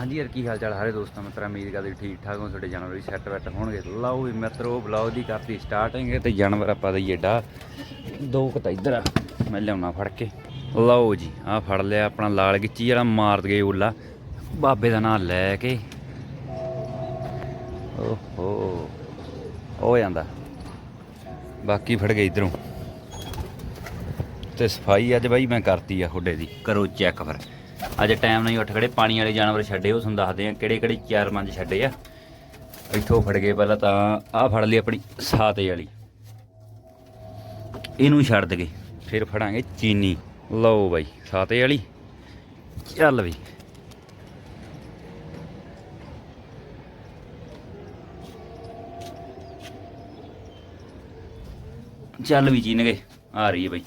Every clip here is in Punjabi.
ਹਾਂਜੀ ਯਾਰ, ਕੀ ਹਾਲ ਚਾਲ ਹਾਰੇ ਦੋਸਤਾਂ, ਮਿੱਤਰਾਂ, ਉਮੀਦ ਕਰਦੇ ਠੀਕ ਠਾਕ ਹੋ ਤੁਹਾਡੇ ਜਾਨਵਰ ਵੀ ਸੈੱਟ ਵੈੱਟ ਹੋਣਗੇ। ਲਓ ਵੀ ਮਿੱਤਰੋ ਬਲੌਗ ਦੀ ਕਰਤੀ ਸਟਾਰਟਿੰਗ ਤੇ ਜਾਨਵਰ ਆਪਾਂ ਦਈਏ ਏਡਾ ਦੋ ਕੁ ਤਾਂ ਇੱਧਰ ਆ, ਮੈਂ ਲਿਆਉਣਾ ਫੜ ਕੇ। ਲਓ ਜੀ, ਆ ਫੜ ਲਿਆ ਆਪਣਾ ਲਾਲ ਗਿੱਚੀ ਜਿਹੜਾ ਮਾਰ ਗਏ ਓਲਾ। ਬਾਬੇ ਦਾ ਨਾਮ ਲੈ ਕੇ। ਓਹੋ, ਹੋ ਜਾਂਦਾ। ਬਾਕੀ ਫੜ ਗਏ ਇਧਰੋਂ। ਤੇ ਸਫ਼ਾਈ ਅੱਜ ਬਾਈ ਮੈਂ ਕਰਤੀ ਆ ਹੁੱਡੇ ਦੀ, ਕਰੋ ਚੈੱਕ ਫਿਰ। ਅੱਜ ਟਾਈਮ ਨਹੀਂ ਉੱਠ ਖੜੇ, ਪਾਣੀ ਵਾਲੇ ਜਾਨਵਰ ਛੱਡੇ, ਉਹ ਤੁਹਾਨੂੰ ਦੱਸਦੇ ਆ ਕਿਹੜੇ ਕਿਹੜੇ ਚਾਰ ਪੰਜ ਛੱਡੇ ਆ। ਇੱਥੋਂ ਫੜ ਗਏ ਪਹਿਲਾਂ ਤਾਂ ਆਹ ਫੜ ਲਈ ਆਪਣੀ ਸਾਤੇ ਵਾਲੀ। ਇਹਨੂੰ ਛੱਡ ਦਗੇ, ਫਿਰ ਫੜਾਂਗੇ ਚੀਨੀ। ਲਓ ਬਾਈ, ਸਾਤੇ ਵਾਲੀ। ਚੱਲ ਵੀ। ਚੱਲ ਵੀ ਚੀਨ ਗਏ ਆ ਰਹੀ ਹੈ ਬਾਈ।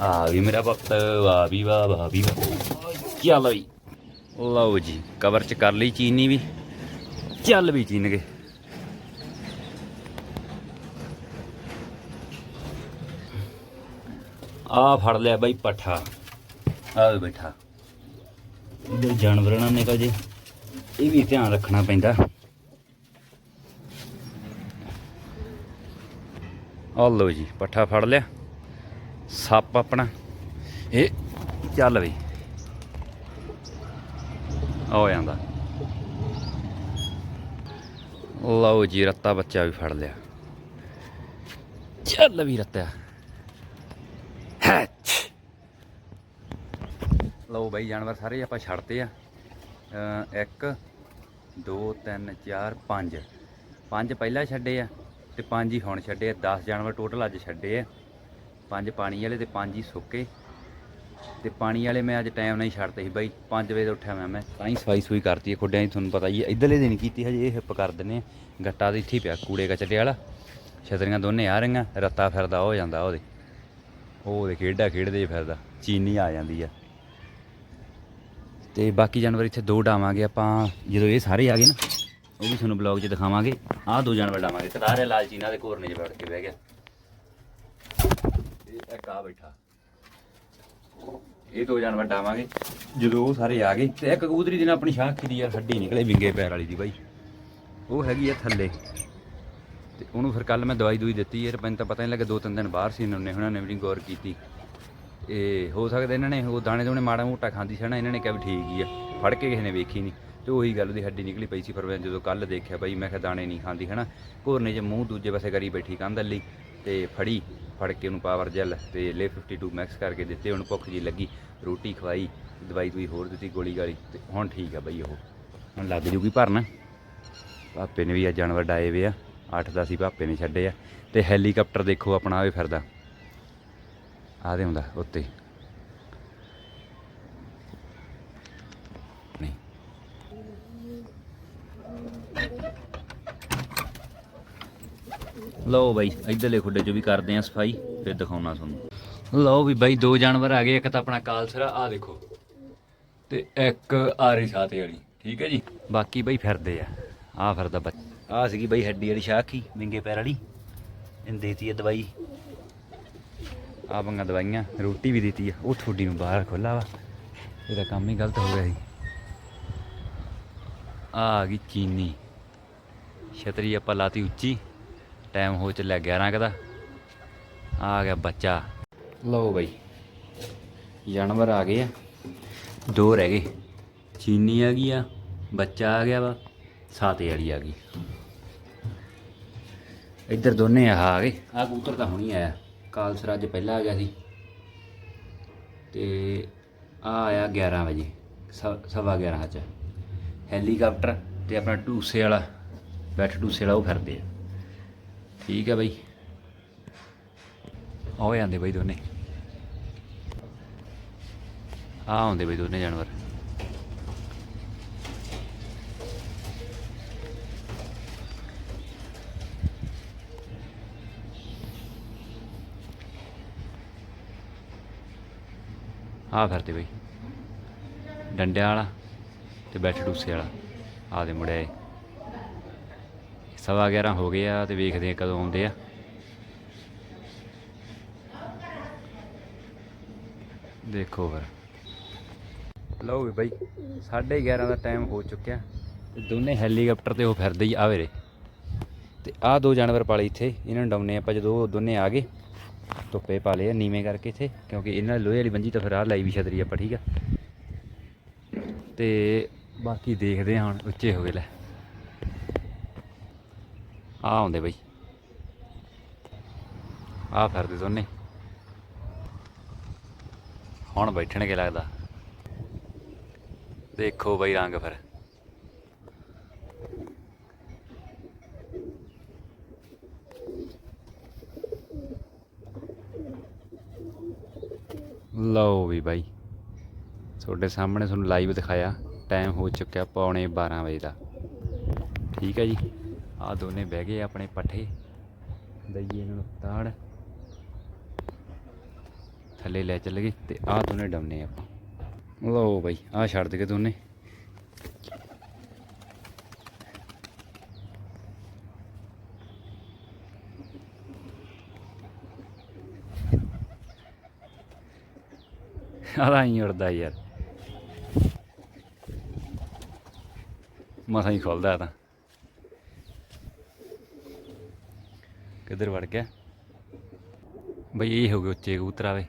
ਆ ਵੀ ਮੇਰਾ ਪੁੱਤ ਵਾਹ ਵੀ ਵਾਹ ਵਾਹ ਵੀ ਵਾਹ। ਚੱਲ ਬਈ? ਲਓ ਜੀ ਕਵਰ ਚ ਕਰ ਲਈ ਚੀਨੀ ਵੀ। ਚੱਲ ਵੀ ਚੀਨ ਗਏ ਆ ਫੜ ਲਿਆ ਬਾਈ ਪੱਠਾ। ਆ ਵੀ ਬੈਠਾ। ਇਧਰ ਜਾਨਵਰਾਂ ਨਾਲ ਨਿਕਲ ਜੇ। ਇਹ ਵੀ ਧਿਆਨ ਰੱਖਣਾ ਪੈਂਦਾ। ਆ ਲਓ ਜੀ ਪੱਠਾ ਫੜ ਲਿਆ। ਸੱਪ ਆਪਣਾ। ਇਹ ਚੱਲ ਬਈ। ਆ ਜਾਂਦਾ ਲਓ ਜੀ, ਰੱਤਾ ਬੱਚਾ ਵੀ ਫੜ ਲਿਆ। ਚੱਲ ਵੀ ਰੱਤਿਆ। ਹੈਚ। ਲਓ ਬਾਈ, ਜਾਨਵਰ ਸਾਰੇ ਆਪਾਂ ਛੱਡਤੇ ਆ। 1 2 3 4 5 ਪੰਜ। ਪਹਿਲਾਂ ਛੱਡੇ ਆ ਤੇ ਪੰਜ ਹੀ ਹੁਣ ਛੱਡੇ ਆ। 10 ਜਾਨਵਰ ਟੋਟਲ ਅੱਜ ਛੱਡੇ ਆ। ਪੰਜ ਪਾਣੀ ਵਾਲੇ ਤੇ ਪੰਜ ਹੀ ਸੁੱਕੇ। ਤੇ ਪਾਣੀ ਵਾਲੇ ਮੈਂ ਅੱਜ ਟਾਈਮ ਨਹੀਂ ਛੱਡਦੇ ਸੀ ਬਾਈ 5 ਵਜੇ ਤੋਂ ਉੱਠਿਆ ਮੈਂ ਮੈਂ ਤਾਂ ਹੀ ਸਫ਼ਾਈ ਸੂਈ ਕਰਤੀ ਹੈ ਦੀ, ਤੁਹਾਨੂੰ ਪਤਾ ਹੀ ਹੈ, ਇਧਰਲੇ ਦਿਨ ਕੀਤੀ ਹਜੇ ਇਹ ਹਿੱਪ ਕਰ ਦਿੰਨੇ ਆ ਗੱਟਾ ਤੇ ਇੱਥੇ ਹੀ ਪਿਆ, ਕੂੜੇ ਕਚੜੇ ਵਾਲਾ, ਛਤਰੀਆਂ ਦੋਨੇ ਆ ਰਹੀਆਂ, ਰੱਤਾ ਫਿਰਦਾ ਹੋ ਜਾਂਦਾ ਉਹਦੇ। ਉਹਦੇ ਖੇਡਾ ਖੇਡਦੇ ਫਿਰਦਾ, ਚੀਨੀ ਆ ਜਾਂਦੀ ਆ। ਤੇ ਬਾਕੀ ਜਾਨਵਰ ਇੱਥੇ ਦੋ ਡਾਵਾਂਗੇ, ਆਪਾਂ ਜਦੋਂ ਇਹ ਸਾਰੇ ਆ ਗਏ ਨਾ, ਉਹ ਵੀ ਤੁਹਾਨੂੰ ਬਲੌਗ 'ਚ ਦਿਖਾਵਾਂਗੇ। ਆਹ ਦੋ ਜਾਨਵਰ ਡਾਵਾਂਗੇ ਕਤਾਰ ਹੈ ਲਾਲ ਦੇ ਕੋਰਨੇ 'ਚ ਬੈਠ ਕੇ ਬਹਿ ਗਿਆ। ਇਹ ਇੱਕ ਆ ਬੈਠਾ। ਇਹ ਦੋ ਜਾਨਵਰ ਡਾਵਾਂਗੇ। ਜਦੋਂ ਉਹ ਸਾਰੇ ਆ ਗਏ, ਤੇ ਇੱਕ ਕਬੂਤਰੀ ਦੀ ਨਾ ਆਪਣੀ ਸ਼ਾਖ ਖਿੱਦੀ ਯਾਰ ਹੱਡੀ ਨਿਕਲੇ ਵਿੰਗੇ ਪੈਰ ਵਾਲੀ ਦੀ ਬਾਈ। ਉਹ ਹੈਗੀ ਆ ਥੱਲੇ। ਤੇ ਉਹਨੂੰ ਫਿਰ ਕੱਲ ਮੈਂ ਦਵਾਈ ਦੂਈ ਦਿੱਤੀ ਯਾਰ, ਮੈਨੂੰ ਤਾਂ ਪਤਾ ਨਹੀਂ ਲੱਗਾ ਦੋ ਤਿੰਨ ਦਿਨ ਬਾਹਰ ਸੀ ਉਹਨੇ ਉਹਨਾਂ ਨੇ ਵੀ ਨਹੀਂ ਗੌਰ ਕੀਤੀ। ਇਹ ਹੋ ਸਕਦਾ ਇਹਨਾਂ ਨੇ ਉਹ ਦਾਣੇ ਦੋਣੇ ਮਾੜਾ ਮੋਟਾ ਖਾਂਦੀ ਸੀ ਨਾ, ਇਹਨਾਂ ਨੇ ਕਿਹਾ ਵੀ ਠੀਕ ਹੀ ਆ, ਫੜ ਕੇ ਕਿਸੇ ਨੇ ਵੇਖੀ ਨਹੀਂ ਤੇ ਉਹੀ ਗੱਲ ਉਹਦੀ ਹੱਡੀ ਨਿਕਲੀ ਪਈ ਸੀ ਫਿਰ ਮੈਂ ਜਦੋਂ ਕੱਲ ਦੇਖਿਆ ਬਾਈ, ਮੈਂ ਕਿਹਾ ਦਾਣੇ ਨਹੀਂ ਖਾਂਦੀ, ਹਨਾ। ਘੋਰਨੇ ਜੇ ਮੂੰਹ ਦੂਜੇ ਪਾਸੇ ਕਰੀ ਬੈਠੀ ਕੰਧ ਲਈ ਤੇ ਫੜੀ। ਫੜ ਕੇ ਉਹਨੂੰ ਪਾਵਰ ਜੈਲ ਤੇ ਲੇ 52 ਮੈਕਸ ਕਰਕੇ ਦਿੱਤੇ ਉਹਨੂੰ ਭੁੱਖ ਜੀ ਲੱਗੀ, ਰੋਟੀ ਖਵਾਈ, ਦਵਾਈ ਦੂਈ ਹੋਰ ਦਿੱਤੀ, ਗੋਲੀ ਗਾਲੀ ਤੇ ਹੁਣ ਠੀਕ ਆ ਬਈ ਉਹ। ਹੁਣ ਲੱਗ ਜੂਗੀ ਭਰਨ। ਪਾਪੇ ਨੇ ਵੀ ਆ, ਜਾਨਵਰ ਡਾਏ ਵੇ ਆ 8-10 ਹੀ ਪਾਪੇ ਨੇ ਛੱਡੇ ਆ। ਤੇ ਹੈਲੀਕਾਪਟਰ ਦੇਖੋ ਆਪਣਾ ਆਵੇ ਫਿਰਦਾ। ਆਦੇ ਹੁੰਦਾ ਉੱਤੇ। ਨਹੀਂ। ਲਓ ਬਾਈ, ਇਧਰਲੇ ਖੁੱਡੇ 'ਚ ਵੀ ਕਰਦੇ ਆ ਸਫ਼ਾਈ, ਫਿਰ ਦਿਖਾਉਣਾ ਤੁਹਾਨੂੰ। ਲਓ ਵੀ ਬਾਈ, ਦੋ ਜਾਨਵਰ ਆ ਗਏ, ਇੱਕ ਤਾਂ ਆਪਣਾ ਕਾਲਸਰਾ ਆ ਦੇਖੋ। ਤੇ ਇੱਕ ਆਰੀ ਸਾਤੇ ਵਾਲੀ, ਠੀਕ ਹੈ ਜੀ? ਬਾਕੀ ਬਾਈ ਫਿਰਦੇ ਆ ਆ ਫਿਰਦਾ ਬੱਚ ਆ ਸੀਗੀ ਬਾਈ ਹੱਡੀ ਵਾਲੀ ਸ਼ਾਖੀ ਵਿੰਗੇ ਪੈਰ ਵਾਲੀ। ਇਹਨ ਦੇਤੀ ਹੈ ਦਵਾਈ। ਆ ਬੰਗਾ ਦਵਾਈਆਂ, ਰੋਟੀ ਵੀ ਦਿੱਤੀ ਆ, ਉਹ ਥੋੜੀ ਨੂੰ ਬਾਹਰ ਖੋਲਾ ਵਾ। ਇਹਦਾ ਕੰਮ ਹੀ ਗਲਤ ਹੋ ਗਿਆ ਸੀ ਆ ਆ ਗਈ ਚੀਨੀ। ਛਤਰੀ ਆਪਾਂ ਲਾਤੀ ਉੱਚੀ। ਟਾਈਮ ਹੋ ਚੱਲਿਆ 11 ਕੁ ਦਾ। ਆ ਗਿਆ ਬੱਚਾ। ਲਓ ਬਈ, ਜਾਨਵਰ ਆ ਗਏ ਆ। ਦੋ ਰਹਿ ਗਏ। ਚੀਨੀ ਆ ਗਈ ਆ, ਬੱਚਾ ਆ ਗਿਆ ਵਾ, ਸਾਤੇ ਵਾਲੀ ਆ ਗਈ। ਇੱਧਰ ਦੋਨੇ ਆ ਆ ਗਏ। ਆ ਕਬੂਤਰ ਤਾਂ ਹੁਣੀ ਆਇਆ। ਕਾਲ ਸਰਾਜ ਪਹਿਲਾਂ ਆ ਗਿਆ ਸੀ। ਤੇ ਆ ਆਇਆ 11 ਵਜੇ, ਸ- ਸਵਾ 11 ਚ ਹੈਲੀਕਾਪਟਰ ਤੇ ਆਪਣਾ ਟੂਸੇ ਵਾਲਾ, ਬੈਠ ਟੂਸੇ ਵਾਲਾ ਉਹ ਫਿਰਦੇ ਆ। ਠੀਕ ਹੈ ਬਈ। ਆਓ ਜਾਂਦੇ ਬਈ ਦੋਨੇ। ਆ ਆਉਂਦੇ ਬਈ ਦੋਨੇ ਜਾਨਵਰ। ਆ ਫਿਰਦੇ ਬਈ। ਡੰਡਿਆਂ ਵਾਲਾ ਤੇ ਬੈਠ ਟੂਸੇ ਵਾਲਾ। ਆ ਦੇ ਮੁੜਿਆ ਸਵਾ 11 ਹੋ ਗਏ ਆ ਤੇ ਵੇਖਦੇ ਆ ਕਦੋਂ ਆਉਂਦੇ ਆ। ਦੇਖੋ ਫਿਰ। ਲਓ ਵੀ ਬਾਈ 11:30 ਦਾ ਟਾਈਮ ਹੋ ਚੁੱਕਿਆ ਤੇ ਦੋਨੇ ਹੈਲੀਕਾਪਟਰ ਤੇ ਉਹ ਫਿਰਦੇ ਹੀ ਆਵੇ ਆਵੇਰੇ ਤੇ ਆਹ ਦੋ ਜਾਨਵਰ ਪਾਲੇ ਇੱਥੇ, ਇਹਨਾਂ ਨੂੰ ਡਾਉਨੇ ਆਪਾਂ ਜਦੋਂ ਦੋਨੇ ਆ ਗਏ, ਧੁੱਪੇ ਪਾ ਲਏ ਆ ਨੀਵੇਂ ਕਰਕੇ ਇੱਥੇ, ਕਿਉਂਕਿ ਇਹਨਾਂ ਦੀ ਲੋਹੇ ਵਾਲੀ ਬੰਜੀ ਤਾਂ ਫਿਰ ਆਹ ਲਾਈ ਵੀ ਛਤਰੀ ਆਪਾਂ, ਠੀਕ ਆ। ਤੇ ਬਾਕੀ ਦੇਖਦੇ ਹਾਂ ਹੁਣ, ਉੱਚੇ ਹੋ ਗਏ ਲੈ। ਆ ਆਉਂਦੇ ਬਈ। ਆ ਫਿਰਦੇ ਦੋਨੇ। ਹੁਣ ਬੈਠਣਗੇ ਲੱਗਦਾ। ਦੇਖੋ ਬਈ ਰੰਗ ਫਿਰ। ਲਓ ਵੀ ਬਾਈ। ਤੁਹਾਡੇ ਸਾਹਮਣੇ ਤੁਹਾਨੂੰ ਲਾਈਵ ਦਿਖਾਇਆ। ਟਾਈਮ ਹੋ ਚੁੱਕਿਆ ਪੌਣੇ 12 ਵਜੇ ਦਾ। ਠੀਕ ਹੈ ਜੀ। ਆ ਦੋਨੇ ਬਹਿ ਗਏ ਆਪਣੇ ਪੱਠੇ। ਦਈਏ ਇਹਨਾਂ ਨੂੰ ਤਾੜ। ਥੱਲੇ ਲੈ ਚੱਲ ਗਏ ਤੇ ਆ ਦੋਨੇ ਡਾਉਨੇ ਆਪਾਂ। ਲਓ ਬਾਈ ਆ ਛੱਡ ਦੇ ਦੋਨੇ। ਆਦਾ ਹੀ ਉੜਦਾ ਯਾਰ। ਮਸਾਂ ਹੀ ਖੁੱਲਦਾ ਤਾਂ। ਕਿੱਧਰ ਵੜ ਗਿਆ। ਬਈ ਇਹ ਹੋ ਗਏ ਉੱਚੇ ਕਬੂਤਰ ਆਵੇ